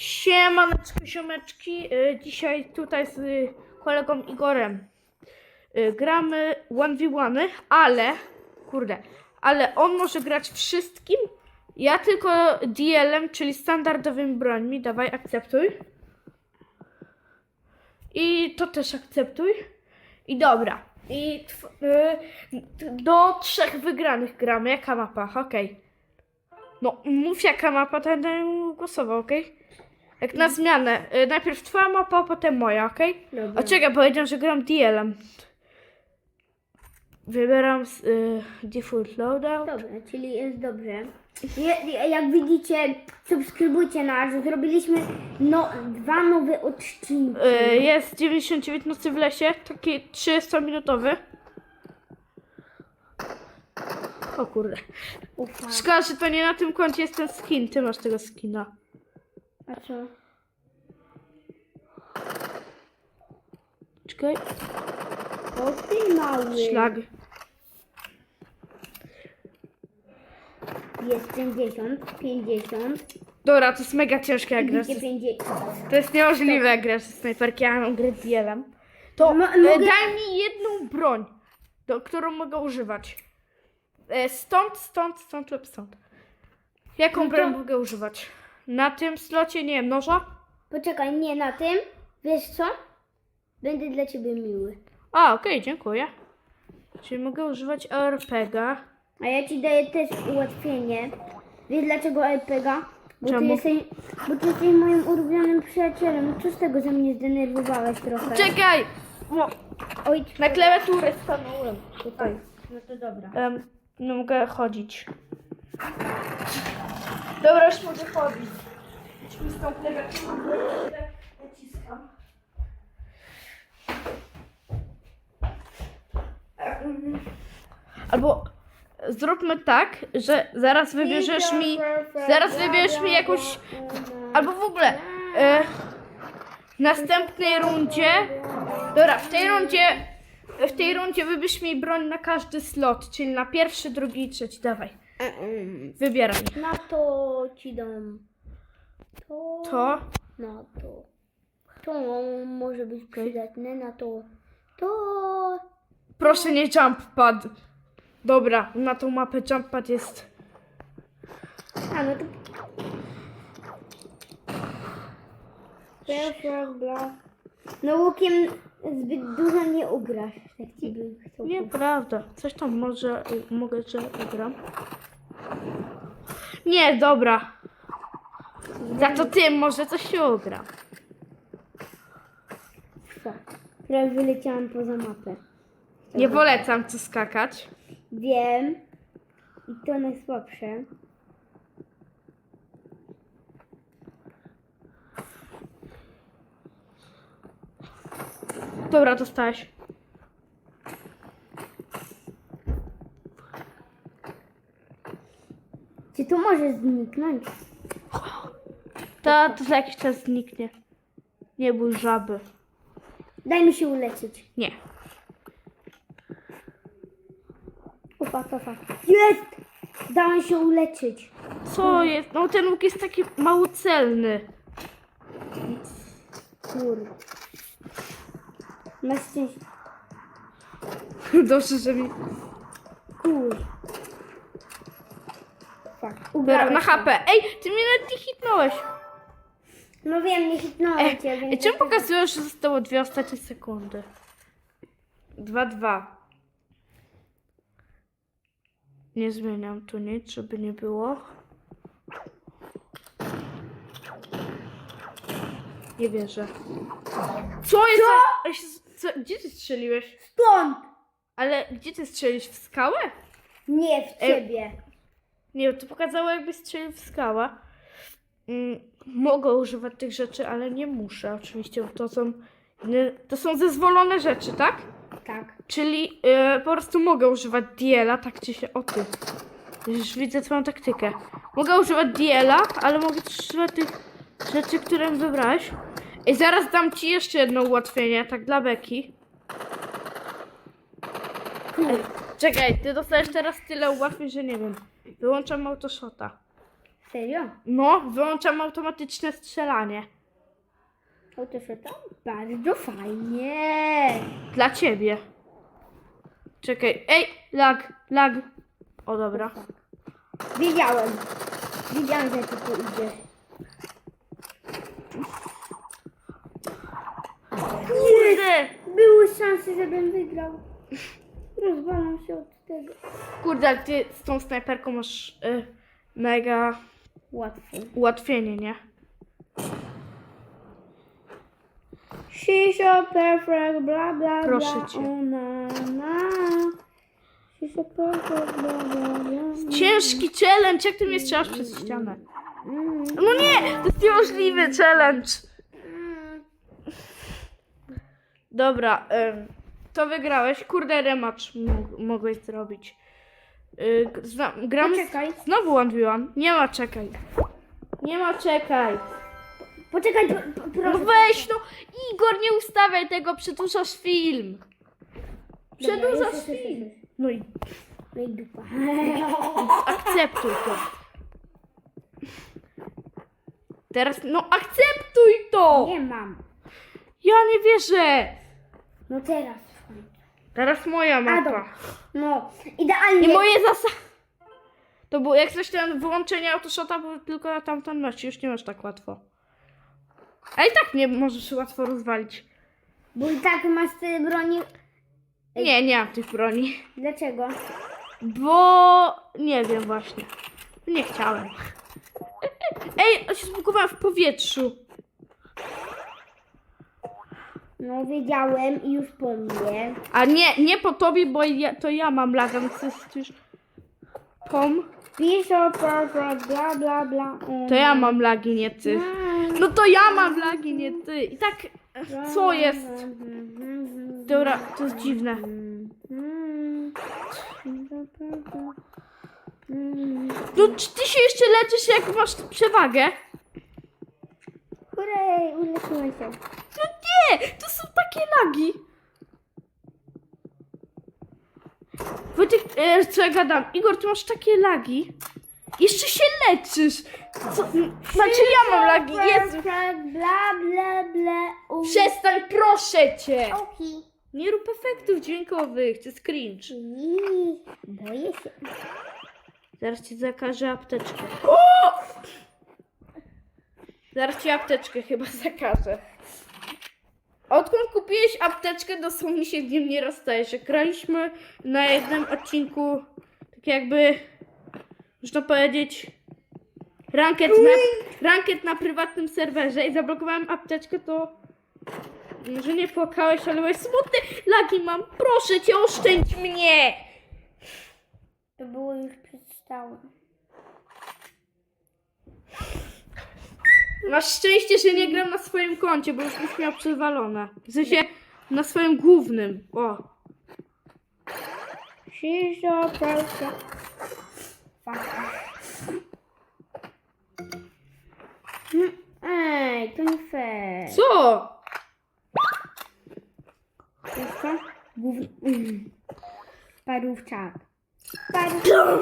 Siemaneczko, siomeczki. Y, Dzisiaj tutaj z kolegą Igorem y, gramy 1v1, ale, kurde, ale on może grać wszystkim, ja tylko DL-em, czyli standardowymi brońmi. Dawaj, akceptuj. I to też akceptuj. I dobra. I y, do trzech wygranych gramy. Jaka mapa? Okej. No, mów jaka mapa, będę głosował, okej? Jak na zmianę. Y, najpierw twoja mapa, a potem moja, okej? Dobra. A czekaj, powiedział, że gram DL-em. Wybieram y, default loadout. Dobra, czyli jest dobrze. Je, jak widzicie, subskrybujcie nas. Zrobiliśmy no, dwa nowe odcinki. Y, jest 99 nocy w lesie, taki 30-minutowy. O kurde. Ufa. Szkoda, że to nie na tym koncie jest ten skin. Ty masz tego skina. A co? Czekaj. O ty mały. Szlag. Jest 50, 50, Dobra, to jest mega ciężkie jak grasz. 250. To jest niemożliwe jak grasz z snajperki, ja mam grę DL-em. To Mo- e, mogę- daj mi jedną broń, do, którą mogę używać. E, stąd, stąd, stąd lub stąd. Jaką No to- broń mogę używać? Na tym slocie, nie wiem, noża? Poczekaj, nie na tym. Wiesz co? Będę dla ciebie miły. A, okej, dziękuję. Czyli mogę używać RPG. A ja ci daję też ułatwienie. Wiesz dlaczego LPG? Bo ty, Czemu? jesteś, bo ty jesteś moim ulubionym przyjacielem. No Co z tego, że mnie zdenerwowałeś trochę? Czekaj! O, Oj, na klawiaturę stanąłem. tutaj. No to dobra. Em, nie mogę chodzić. Dobra, już mogę chodzić. Idźmy z tą klawiaturą, bo ja się naciskam. Em, Albo zróbmy tak, że zaraz wybierzesz mi, zaraz wybierzesz mi jakąś, albo w ogóle e, w następnej rundzie, dobra, w tej rundzie w tej rundzie wybierz mi broń na każdy slot, czyli na pierwszy, drugi i trzeci. Dawaj, wybieraj. Na to ci dam. To. To, Na to. To może być przydatne. Na to. To. Proszę nie jump pad. Dobra, na tą mapę jump pad jest. A no to. Bla. No łukiem zbyt dużo nie ugrasz. Tak ci bym chciał Nieprawda. Coś tam może, mogę, że ugram. Nie, dobra. Za to ty może coś się ugra. Tak. Teraz wyleciałam poza mapę. Nie polecam tu skakać. Wiem. I to najsłabsze. Dobra, dostałeś. Czy to może zniknąć? To, to za jakiś czas zniknie. Nie bój żaby. Daj mi się uleczyć. Nie. Opa, opa. Jest! Dałem się uleczyć. Co jest? No ten łuk jest taki mało celny. Kurde. Masz szczęście. Dobrze, że mi... Kurde. Dobra, Ugrałem na się. HP. Ej, ty mnie nawet nie hitnąłeś. No wiem, nie hitnąłem cię, ej, więc... czemu pokazuje, że zostało dwie ostatnie sekundy? Dwa, dwa. Nie zmieniam tu nic, żeby nie było. Nie wierzę. Co jest? za- Ej, Co? Gdzie ty strzeliłeś? Stąd! Ale gdzie ty strzeliłeś? W skałę? Nie w ciebie. Nie, to pokazało jakby strzelił w skałę. Mm, mogę używać tych rzeczy, ale nie muszę oczywiście, bo to są, to są zezwolone rzeczy, tak? Tak. Czyli e, po prostu mogę używać DL-a, tak czy się o ty. Już widzę twoją taktykę. Mogę używać DL-a, ale mogę też używać tych rzeczy, które wybrałeś. I zaraz dam ci jeszcze jedno ułatwienie, tak dla Beki. Czekaj, ty dostajesz teraz tyle ułatwień, że nie wiem. Wyłączam autoshota. Serio? No, wyłączam automatyczne strzelanie. To tam? Bardzo fajnie. Dla ciebie. Czekaj, ej, lag, lag. O dobra. Wiedziałem. Wiedziałem, że ty tu idziesz. Kurde! Były szanse, żebym wygrał. Rozwalam się od tego. Kurde, ale ty z tą snajperką masz y, mega Łatwo. ułatwienie, nie? Shisha perfect, bla bla Proszę bla. cię. O, na, na. Shisha perfect, bla bla bla. Ciężki challenge, jak ty mnie strzelasz przez ścianę? Mm. No nie, to jest niemożliwy challenge. Dobra, ym, to wygrałeś. Kurde, rematch mógł, mogłeś zrobić. Y, g- zna, gramy... Poczekaj. Znowu one v one. Nie ma czekaj. Nie ma czekaj. Poczekaj, pro, pro, No proszę. weź no, Igor, nie ustawiaj tego, przedłużasz film. Dobra, Przedłużasz film. już. No i No i dupa. akceptuj to. Teraz, no akceptuj to! Nie mam. Ja nie wierzę! No teraz. Teraz moja mapa. dobra. No, idealnie. I moje zasady. To było jak coś ten wyłączenie autoshota było tylko na tamten mecz, już nie masz tak łatwo. A i tak nie możesz łatwo rozwalić. Bo i tak masz tyle broni. Nie, nie mam tych broni. Dlaczego? Bo nie wiem właśnie. Nie chciałem. Ej, ja się zbugowałam w powietrzu. No wiedziałem i już po mnie. A nie, nie po tobie, bo ja, to ja mam laga, więc to jest już... Pom. Pisze perfect, bla bla bla. To ja mam lagi, nie ty. No to ja mam lagi, nie ty. I tak, co jest? Dobra, to jest dziwne. No czy ty się jeszcze leczysz, jak masz przewagę? Hurray, uleczyłem się. No nie, to są takie lagi. Wojtek, e, co ja gadam? Igor, ty masz takie lagi. Jeszcze się leczysz. Co? Znaczy ja mam lagi, Jezu. Bla bla bla. u- Przestań, proszę cię. Nie rób efektów dźwiękowych, to jest cringe. Ii, Boję się. Zaraz ci zakażę apteczkę. Zaraz ci apteczkę chyba zakażę. Odkąd kupiłeś apteczkę, dosłownie się z nim nie rozstajesz. Jak graliśmy na jednym odcinku, tak jakby, można powiedzieć, ranket na, ranket na prywatnym serwerze i zablokowałem apteczkę, to może nie płakałeś, ale byłeś smutny. Lagi mam, proszę cię, oszczędź mnie! To było już przedstałe. Masz szczęście, że nie gram na swoim koncie, bo już byś miał przewalone. W sensie na swoim głównym. O. Mm, Ej, to nie fair. Co? Co? Główny. Mm. Parówczak. Parówczak.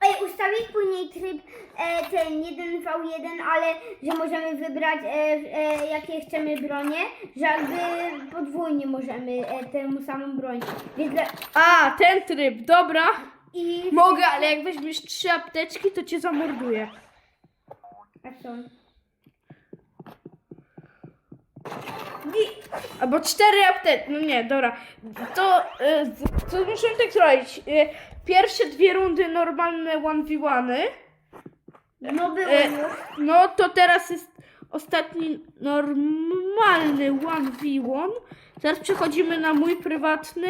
Ej, ustawić później tryb e, ten 1v1, ale że możemy wybrać e, e, jakie chcemy bronie, że jakby podwójnie możemy e, tę samą broń. Więc dla, A, ten tryb, dobra. i Mogę, ale jak weźmiesz trzy apteczki, to cię zamorduję. A co? Albo cztery apteczki. No nie, dobra. To, y, to musimy tak zrobić. Y, pierwsze dwie rundy normalne 1v1. No było E, już. No to teraz jest ostatni normalny 1v1. Teraz przechodzimy na mój prywatny.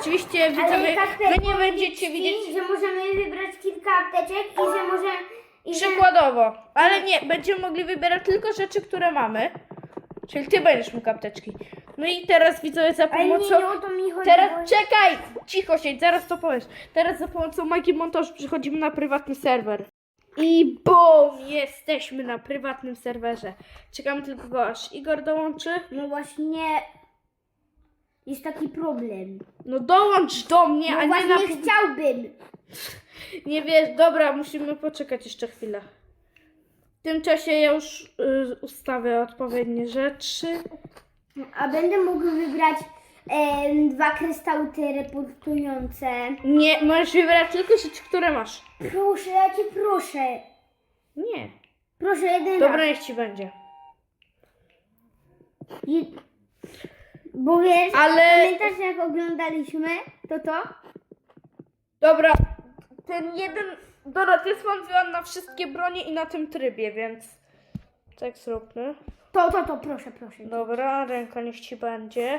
Oczywiście widzowie, Kacper wy nie będziecie ci, widzieć że możemy wybrać kilka apteczek i że możemy... I że... przykładowo, ale nie, będziemy mogli wybierać tylko rzeczy, które mamy. Czyli ty będziesz mógł apteczki. No i teraz widzowie za Ale nie, pomocą... nie o to mi. Teraz czekaj! Cicho siedź, zaraz to powiesz. Teraz za pomocą magii montażu przechodzimy na prywatny serwer. I BOOM! Jesteśmy na prywatnym serwerze. Czekamy tylko aż Igor dołączy. No właśnie... Jest taki problem. No dołącz do mnie, No a nie właśnie na... chciałbym. Nie wiesz, dobra, musimy poczekać jeszcze chwilę. W tym czasie ja już y, ustawię odpowiednie rzeczy. A będę mógł wybrać em, dwa kryształy teleportujące. Nie, możesz wybrać tylko rzeczy, które masz. Proszę, ja cię proszę. Nie. Proszę, jeden Dobra, raz. niech ci będzie. Je... Bo wiesz, Ale- pamiętasz jak oglądaliśmy, to to? Dobra, ten jeden... Dobra, to jest montivan na wszystkie bronie i na tym trybie, więc... Tak zróbmy. To, to, to, proszę, proszę. Dobra, ręka niech ci będzie.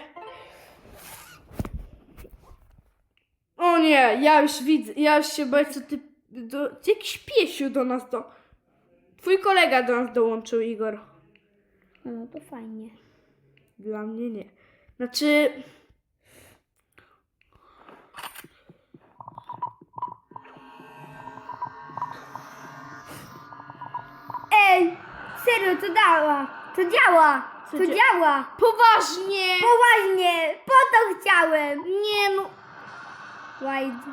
O nie, ja już widzę, ja już się boję, co ty... Do, jakiś piesiu do nas do... Twój kolega do nas dołączył, Igor. No to fajnie. Dla mnie nie. Znaczy... Ej, serio, to działa. To działa. Co To dzia- działa. Poważnie! Poważnie, po to chciałem. Nie no... Łajdzie.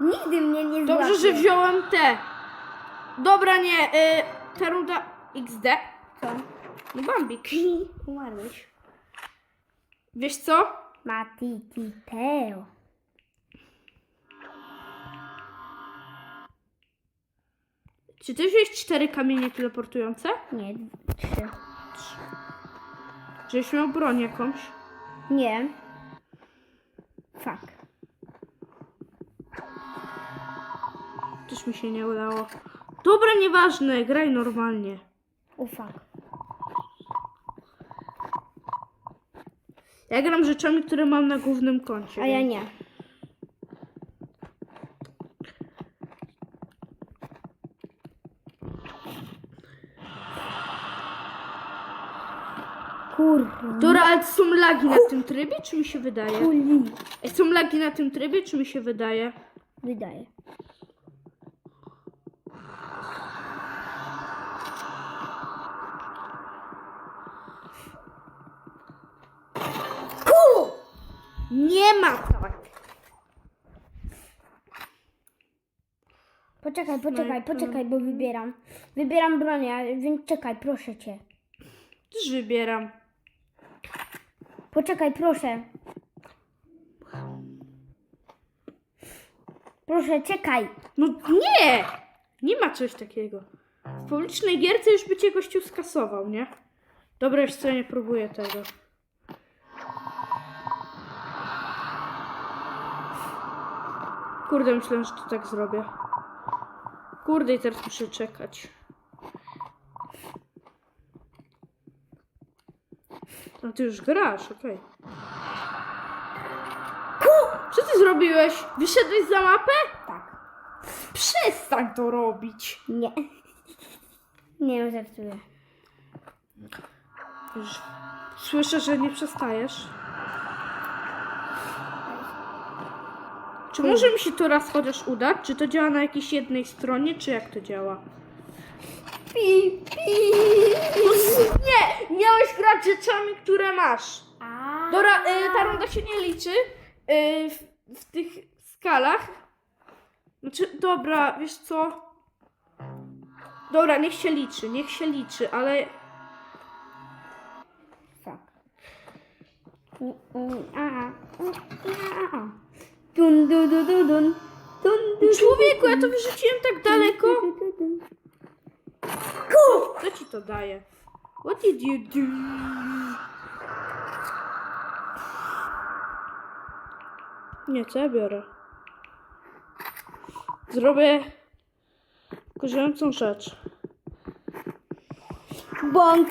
Nigdy mnie nie Dobrze, złapie. że wziąłem te. Dobra, nie, y, ta runda XD. Co? No Bambik. Umarłeś. Wiesz co? Mati Titeo. Czy ty wziąłeś cztery kamienie teleportujące? Nie, trzy. Żebyś miał broń jakąś? Nie. Fuck. Też mi się nie udało. Dobra, nieważne, graj normalnie. Fuck. Ja gram rzeczami, które mam na głównym koncie. A ja nie. Kurwa. Dobra, ale są lagi na tym trybie, czy mi się wydaje? Kuli. Ej, Są lagi na tym trybie, czy mi się wydaje? Wydaje. Poczekaj, poczekaj, Snajper. poczekaj, bo wybieram. Wybieram bronię, więc czekaj, proszę cię. Też wybieram. Poczekaj, proszę. Proszę, czekaj. No nie! Nie ma coś takiego. W publicznej gierce już by cię gościu skasował, nie? Dobra, już co, nie próbuję tego. Kurde, myślałem, że to tak zrobię. Kurde, i teraz muszę czekać. No ty już grasz, okej. Ku! Co ty zrobiłeś? Wyszedłeś za mapę? Tak. Przestań to robić. Nie. Nie, żartuję. Już słyszę, że nie przestajesz. Czy może mi się to raz chociaż udać? Czy to działa na jakiejś jednej stronie, czy jak to działa? Pi, pi. Nie! Miałeś grać rzeczami, które masz. A. Dobra, y, ta runda się nie liczy y, w, w tych skalach. Znaczy, dobra, wiesz co? Dobra, niech się liczy, niech się liczy, ale Fuck. Mm, mm, a, mm, a, a. Dun, dun, dun, dun, dun. Dun, dun, człowieku, ja to wyrzuciłem tak daleko. dun. Co ci to daje? What did you do? Nie, co ja biorę? Zrobię korzystającą rzecz. Bąk.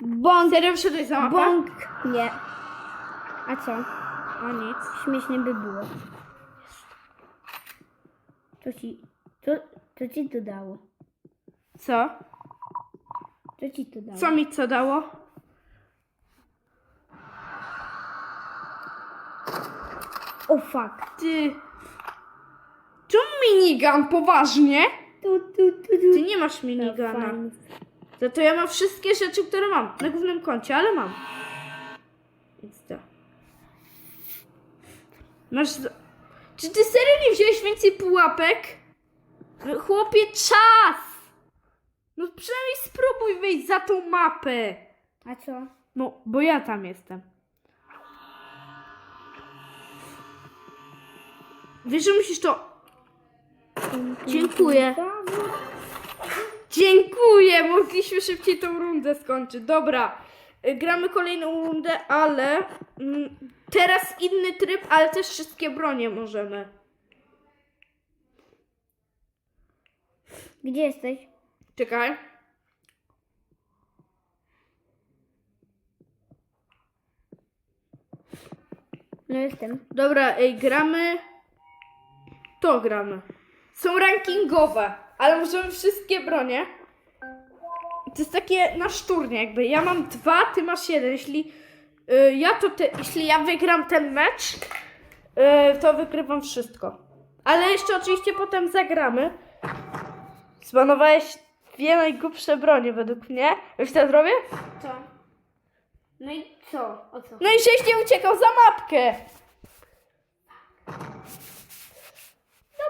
Bąk. Serio wyszedłeś za mapę? Bąk. Nie. A co? A nic. Śmiesznie by było. Co ci... Co, co ci to dało? Co? Co ci to dało? Co mi co dało? O fuck. Ty... Czemu minigun? Poważnie? Tu, tu, tu, tu. Ty nie masz miniguna. Fajnie. To, to ja mam wszystkie rzeczy, które mam na głównym koncie, ale mam. XD. Masz... Czy ty serio nie wziąłeś więcej pułapek? Chłopie, czas! No przynajmniej spróbuj wyjść za tą mapę. A co? No, bo ja tam jestem. Wiesz, że musisz to... Dziękuję. Dziękuję! Mogliśmy szybciej tą rundę skończyć. Dobra, gramy kolejną rundę, ale mm, teraz inny tryb, ale też wszystkie bronie możemy. Gdzie jesteś? Czekaj. No jestem. Dobra, ej, gramy. To gramy. Są rankingowe, ale możemy wszystkie bronie. To jest takie na szturnie, jakby. Ja mam dwa, ty masz jeden. Jeśli y, ja to te, jeśli ja wygram ten mecz, y, to wygrywam wszystko. Ale jeszcze oczywiście potem zagramy. Zbanowałeś dwie najgłupsze bronie według mnie. Wiesz co ja zrobię? Co? No i co? O co? No i żeś nie uciekał za mapkę.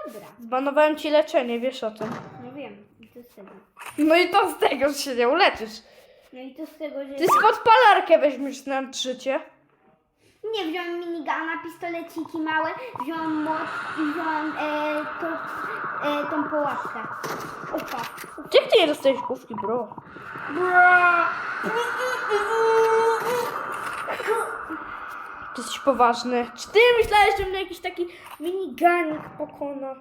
Dobra. Zbanowałem ci leczenie, wiesz o tym. No wiem. I to z tego. No i to z tego, że się nie uleczysz. No i to z tego, że... Ty skąd palarkę weźmiesz na życie? Nie, wziąłem minigana, pistoleciki małe, wziąłem moc i wziąłem e, to, e, tą połapkę. Opa. Gdzie ty nie dostajesz główki, bro? Jesteś poważny. Czy ty myślałeś, że mnie jakiś taki miniganik pokona?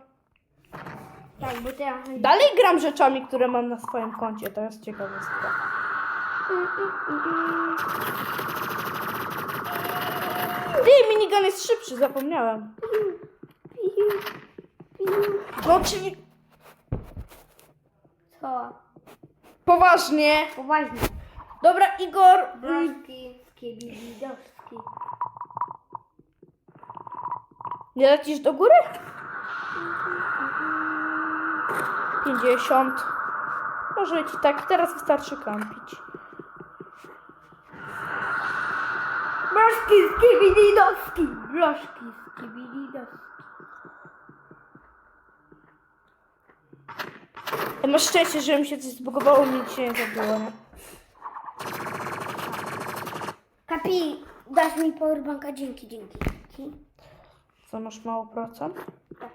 Tak, bo teraz... Dalej gram rzeczami, które mam na swoim koncie, to jest ciekawostka. Ty, minigun jest szybszy, zapomniałem. No, czyli Co? poważnie. Poważnie. Dobra, Igor. mm, Blaszki, skiebidowski. Nie lecisz do góry? 50. Może ci tak, teraz wystarczy kampić. Blaszki, skiebidowski. Blaszki, skiebidowski. Ja masz szczęście, że mi się coś zbugowało, mi się nie zabiło, nie? Kapi, dasz mi powerbanka? Dzięki, dzięki. dzięki. Co, masz mało procent? Tak.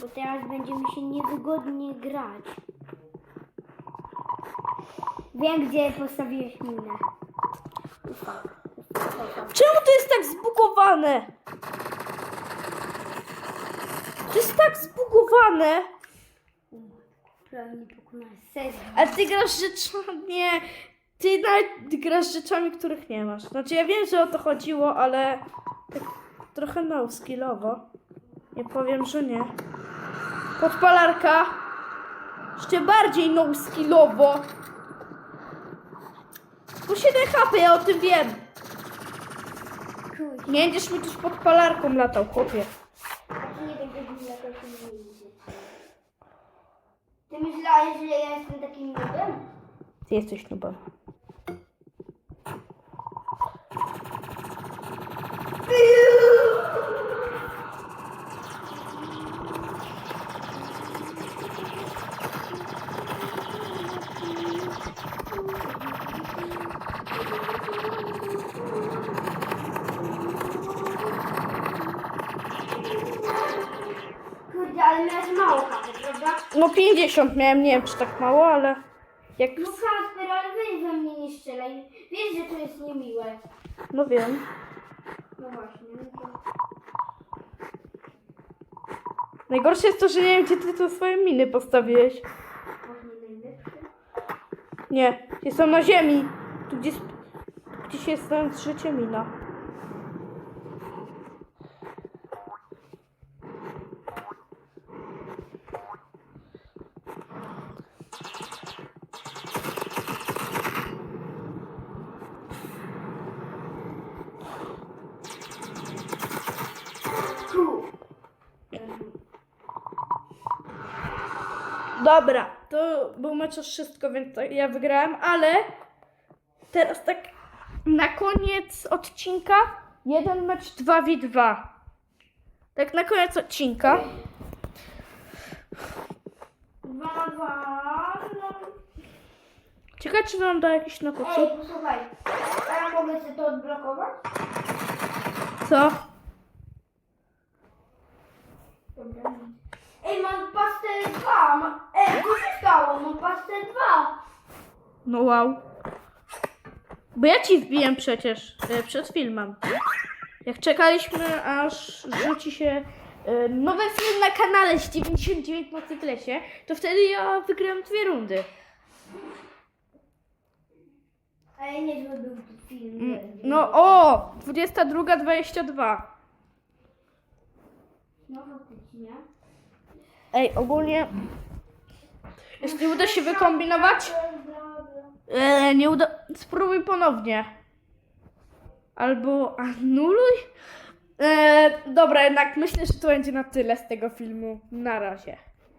Bo teraz będzie mi się niewygodnie grać. Wiem, gdzie postawiłeś minę. Czemu to jest tak zbugowane? To jest tak zbugowane. Prawie. A ty grasz rzeczami. Nie. Ty nawet grasz rzeczami, których nie masz. Znaczy ja wiem, że o to chodziło, ale tak trochę no skillowo. Nie powiem, że nie. Podpalarka. Jeszcze bardziej no skillowo. Po 7 HP, ja o tym wiem. Nie będziesz mi tu z podpalarką latał, chłopie. nie mi latał nie. Ty myślałeś, że ja jestem takim nubem? Ty jesteś nubem. Kurde, ale miałeś mało HP, prawda? No 50 miałem, nie wiem czy tak mało, ale jak... No Kasper, ale weź we mnie nie strzelaj. Wiesz, że to jest niemiłe. No wiem. No właśnie, no to... Najgorsze jest to, że nie wiem gdzie ty tu swoje miny postawiłeś. Właśnie najlepsze. Nie, jestem na ziemi. Tu gdzieś, gdzieś jest tam życie mina. Dobra, to był mecz o wszystko, więc to ja wygrałem, ale teraz tak na koniec odcinka jeden mecz 2v2. Tak na koniec odcinka. Dwa na dwa. No. Ciekawe, czy wam da jakiś na Ej, posłuchaj. A ja mogę sobie to odblokować? Co? Dobra. Ej, mam pastę 2. Ma... Ej, co się stało? Mam pastę 2. No wow. Bo ja ci wbiłem przecież e, przed filmem. Jak czekaliśmy, aż rzuci się e, nowy film na kanale z 99 na cyklesie, to wtedy ja wygrałem dwie rundy. Ale niezły był film. Mm, No o! 22.22. No faktycznie. Ej, ogólnie. Jeśli uda się wykombinować, e, nie uda. Spróbuj ponownie. Albo anuluj. E, dobra, jednak myślę, że to będzie na tyle z tego filmu. Na razie.